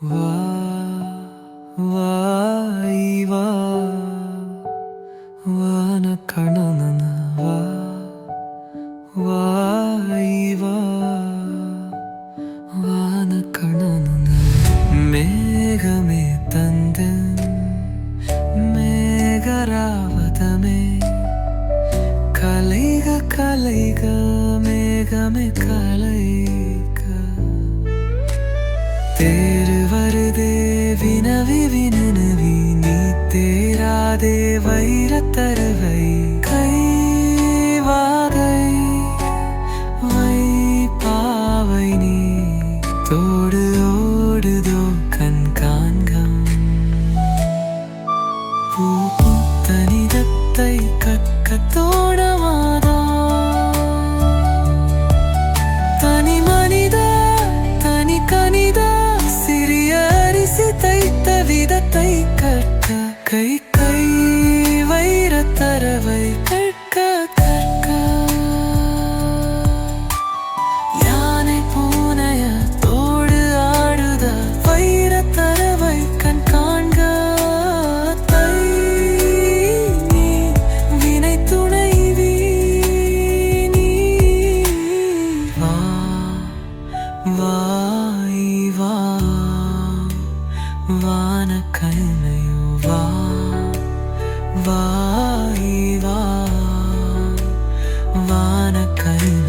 வா வாய் வா. வான கணனன வா. வாய் வா. வான கணனன. மேகமே தந்தன். மேகராவதமே. கலைக கலைக மேகமே கலைக. தேரு வினவி நினவி நீ தேராதே வைரத்தருவை கைவாதை வை பாவை நீ தோடு வான கண்ணையோ வா வாய் வா வான கண்ணை